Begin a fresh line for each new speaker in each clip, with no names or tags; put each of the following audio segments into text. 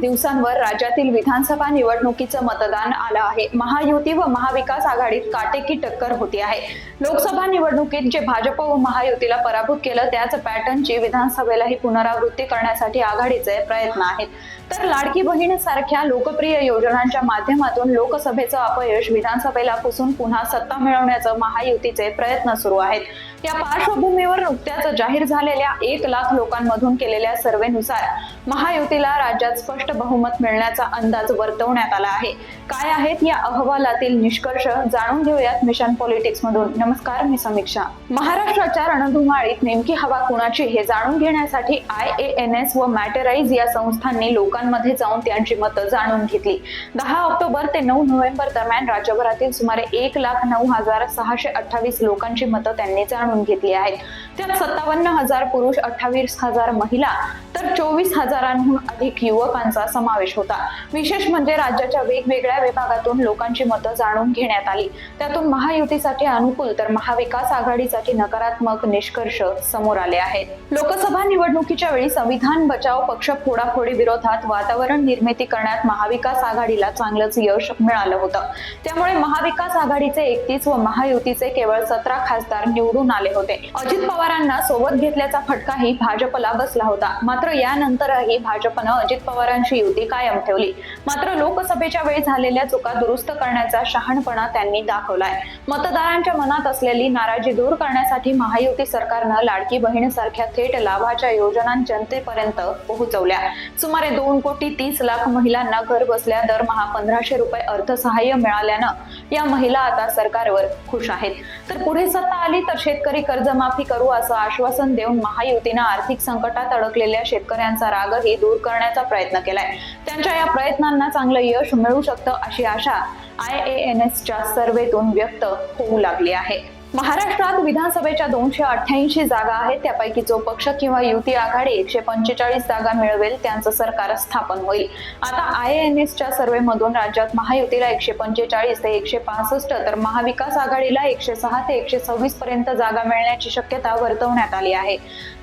दिवसांवर राज्यातील विधानसभा निवडणुकीचं मतदान आलं आहे. महायुती व महाविकास आघाडीत काटेकी टक्कर होती आहे. लोकसभा निवडणुकीत जे भाजप व महायुतीला पराभूत केलं त्याच पॅटर्नची विधानसभेलाही पुनरावृत्ती करण्यासाठी आघाडीचे प्रयत्न आहेत. तर लाडकी बहीण सारख्या लोकप्रिय योजनांच्या माध्यमातून लोकसभेचं अपयश विधानसभेला पुसून पुन्हा सत्ता मिळवण्याचं महायुतीचे प्रयत्न सुरू आहेत. या पार्श्वभूमीवर नुकत्याच जाहीर झालेल्या एक लाख लोकांमधून केलेल्या सर्व्हेनुसार महायुतीला राज्यात स्पष्ट बहुमत मिळण्याचा अंदाज वर्तवण्यात आला आहे. काय आहेत या अहवालातील निष्कर्ष जाणून घेऊयात मिशन पॉलिटिक्स मधून. नमस्कार मी समीक्षा. महाराष्ट्राच्या रणधुमाळीत नेमकी हवा कुणाची हे जाणून घेण्यासाठी आय ए एन एस व मॅटराईज या संस्थांनी लोकांमध्ये जाऊन त्यांची मतं जाणून घेतली. दहा ऑक्टोबर ते नऊ नोव्हेंबर दरम्यान राज्यभरातील सुमारे एक लाख नऊ हजार सहाशे अठ्ठावीस लोकांची मतं त्यांनी जाणून घेतली आहेत. त्यात सत्तावन्न हजार पुरुष अठ्ठावीस हजार महिला तर चोवीस हजारांहून अधिक युवकांचा समावेश होता. विशेष म्हणजे राज्याच्या वेगवेगळ्या विभागातून लोकांची मतं जाणून घेण्यात आली. त्यातून महायुतीसाठी अनुकूल तर महाविकास आघाडीसाठी नकारात्मक निष्कर्ष समोर आले आहेत. लोकसभा निवडणुकीच्या वेळी संविधान बचाव पक्ष फोडाफोडी विरोधात वातावरण निर्मिती करण्यात महाविकास आघाडीला चांगलंच यश मिळालं होतं. त्यामुळे महाविकास आघाडीचे एकतीस व महायुतीचे केवळ सतरा खासदार निवडून आले होते. अजित पवार पवारांना सोबत घेतल्याचा फटकाही भाजपला बसला होता. मात्र यानंतरही भाजपनं अजित पवारांची युती कायम ठेवली. मात्र लोकसभेच्या वेळी झालेल्या चुका दुरुस्त करण्याचा शहाणपणा त्यांनी दाखवलाय. मतदारांच्या मनात असलेली नाराजी दूर करण्यासाठी महायुती सरकारनं लाडकी बहीण सारख्या थेट लाभाच्या योजना जनतेपर्यंत पोहोचवल्या. सुमारे दोन कोटी तीस लाख महिलांना घर बसल्या दरमहा पंधराशे रुपये अर्थसहाय्य मिळाल्यानं या महिला आता सरकारवर खुश आहेत. तर पुढे सत्ता आली तर शेतकरी कर्जमाफी करू असं आश्वासन देऊन महायुतीनं आर्थिक संकटात अडकलेल्या शेतकऱ्यांचा रागही दूर करण्याचा प्रयत्न केलाय. त्यांच्या या प्रयत्नांना चांगलं यश मिळू शकतं अशी आशा आय ए एन एसच्या सर्वेतून व्यक्त होऊ लागली आहे. महाराष्ट्रात विधानसभेच्या दोनशे अठ्ठ्याऐंशी जागा आहेत. त्यापैकी जो पक्ष किंवा युती आघाडी एकशे पंचेचाळीस जागा मिळवेल त्यांचं सरकार स्थापन होईल. आता आय एन एसच्या सर्वेमधून राज्यात महायुतीला एकशे पंचेचाळीस ते एकशे पासष्ट तर महाविकास आघाडीला एकशे सहा ते एकशे सव्वीस पर्यंत जागा मिळण्याची शक्यता वर्तवण्यात आली आहे.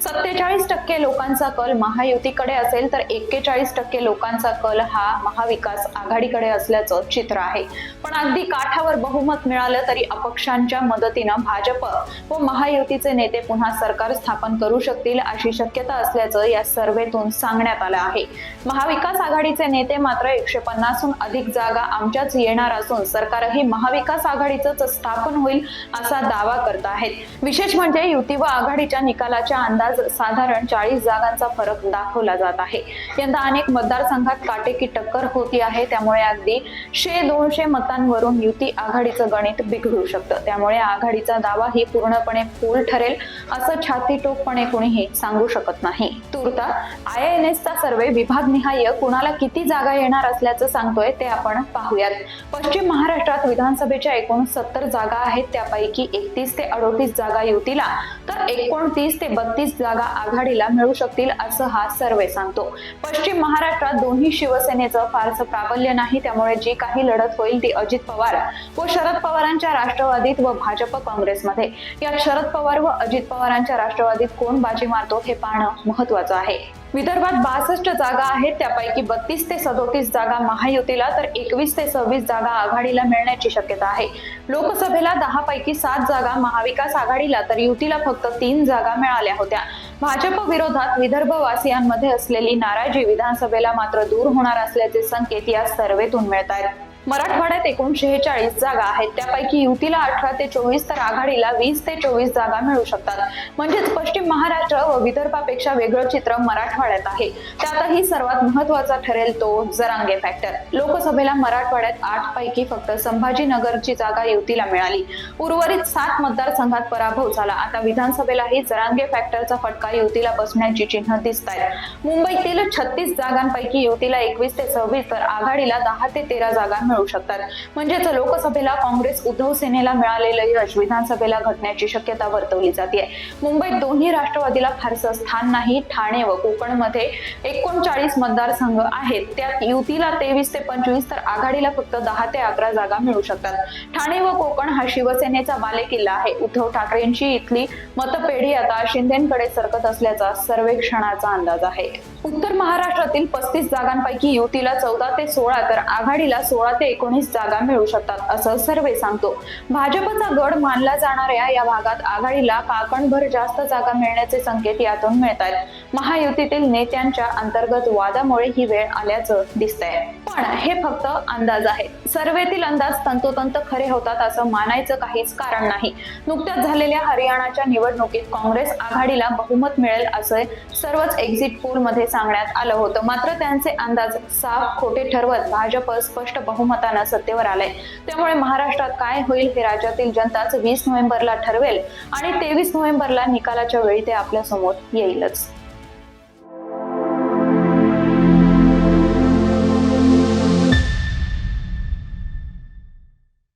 सत्तेचाळीस टक्के लोकांचा कल महायुतीकडे असेल तर एक्केचाळीस टक्के लोकांचा कल हा महाविकास आघाडीकडे असल्याचं चित्र आहे. पण अगदी काठावर बहुमत मिळालं तरी अपक्षांच्या मदतीनं भाजप व महायुतीचे नेते पुन्हा सरकार स्थापन करू शकतील अशी शक्यता असल्याचं या सर्वेतून सांगण्यात आलं आहे. महाविकास आघाडीचे नेते मात्र एकशे पन्नासहून अधिक जागा आमच्याच येणार असून सरकारही महाविकास आघाडीच स्थापन होईल असा दावा करत आहेत. विशेष म्हणजे युती व आघाडीच्या निकालाच्या अंदाज साधारण चाळीस जागांचा फरक दाखवला जात आहे. यंदा अनेक मतदारसंघात काटेकी टक्कर होती आहे. त्यामुळे अगदी शे दोनशे मतांवरून युती आघाडीचं गणित बिघडू शकतं. त्यामुळे आघाडी आघाडीचा दावा ही पूर्णपणे फूल ठरेल असं छातीटोकपणे कुणीही सांगू शकत नाही. तुर्ता आय एन एसचा सर्वे विभागनिहाय कुणाला किती जागा येणार असल्याचं सांगतोय ते आपण पाहूयात. पश्चिम महाराष्ट्रात विधानसभेच्या एकूण सत्तर जागा आहेत त्यापैकी एकतीस ते अडोतीस जागा युतीला तर एकोणतीस ते बत्तीस जागा आघाडीला मिळू शकतील असं हा सर्वे सांगतो. पश्चिम महाराष्ट्रात दोन्ही शिवसेनेचं फारसं प्राबल्य नाही त्यामुळे जी काही लढत होईल ती अजित पवार व शरद पवारांच्या राष्ट्रवादीत व भाजप काँग्रेसमध्ये. यात शरद पवार व अजित पवारांच्या राष्ट्रवादीत कोण बाजी मारतो हे पाहणं महत्वाचं आहे. विदर्भात बासष्ट जागा आहेत त्यापैकी बत्तीस ते सदोतीस जागा महायुतीला तर एकवीस ते सव्वीस जागा आघाडीला मिळण्याची शक्यता आहे. लोकसभेला दहा पैकी सात जागा महाविकास आघाडीला तर युतीला फक्त तीन जागा मिळाल्या होत्या. भाजप विरोधात विदर्भवासियांमध्ये असलेली नाराजी विधानसभेला मात्र दूर होणार असल्याचे संकेत या सर्वेतून मिळत आहेत मराठवाड्यात एकूण शेहेचाळीस जागा आहेत. त्यापैकी युतीला अठरा ते चोवीस तर आघाडीला वीस ते चोवीस जागा मिळू शकतात. म्हणजेच पश्चिम महाराष्ट्र व विदर्भापेक्षा वेगळं चित्र मराठवाड्यात आहे. त्यातही सर्वात महत्त्वाचा ठरेल तो जरांगे फॅक्टर लोकसभेला मराठवाड्यात आठ पैकी फक्त संभाजीनगरची जागा युतीला मिळाली. उर्वरित सात मतदारसंघात पराभव झाला. आता विधानसभेलाही जरांगे फॅक्टरचा फटका युतीला बसण्याची चिन्ह दिसत आहेत मुंबईतील छत्तीस जागांपैकी युतीला एकवीस ते सव्वीस तर आघाडीला दहा ते तेरा जागा मिळू शकतात. म्हणजेच लोकसभेला काँग्रेस उद्धव सेनेला मिळालेलं यश विधानसभेला घटण्याची शक्यता वर्तवली जाते. मुंबईत दोन्ही राष्ट्रवादीला फारसं स्थान नाही. ठाणे व कोकणमध्ये एकोणचाळीस मतदारसंघ आहेत. त्यात युतीला तेवीस ते पंचवीस तर आघाडीला फक्त दहा ते अकरा जागा मिळू शकतात. ठाणे व कोकण हा शिवसेनेचा बालेकिल्ला आहे. उद्धव ठाकरेंची इथली मतपेढी आता शिंदेकडे सरकत असल्याचा सर्वेक्षणाचा अंदाज आहे. उत्तर महाराष्ट्रातील पस्तीस जागांपैकी युतीला चौदा ते सोळा तर आघाडीला सोळा ते एकोणीस जागा मिळू शकतात असं सर्वे सांगतो. भाजपचा गड मानला जाणाऱ्या या भागात आघाडीला काकणभर जास्त जागा मिळण्याचे संकेत यातून मिळत आहेत महायुतीतील नेत्यांच्या अंतर्गत वादामुळे ही वेळ आल्याचं दिसतंय. पण हे फक्त अंदाज आहेत सर्वेतील अंदाज तंतोतंत खरे होतात असं मानायचं काहीच कारण नाही. नुकत्याच झालेल्या हरियाणाच्या निवडणुकीत काँग्रेस आघाडीला बहुमत मिळेल असे सर्वच एक्झिट पोलमध्ये सांगण्यात आलं होतं. मात्र त्यांचे अंदाज साफ खोटे ठरवत भाजप स्पष्ट बहुमतानं सत्तेवर आलंय. त्यामुळे महाराष्ट्रात काय होईल हे राज्यातील जनताच वीस नोव्हेंबरला ठरवेल आणि तेवीस नोव्हेंबरला निकालाच्या वेळी ते आपल्यासमोर येईलच.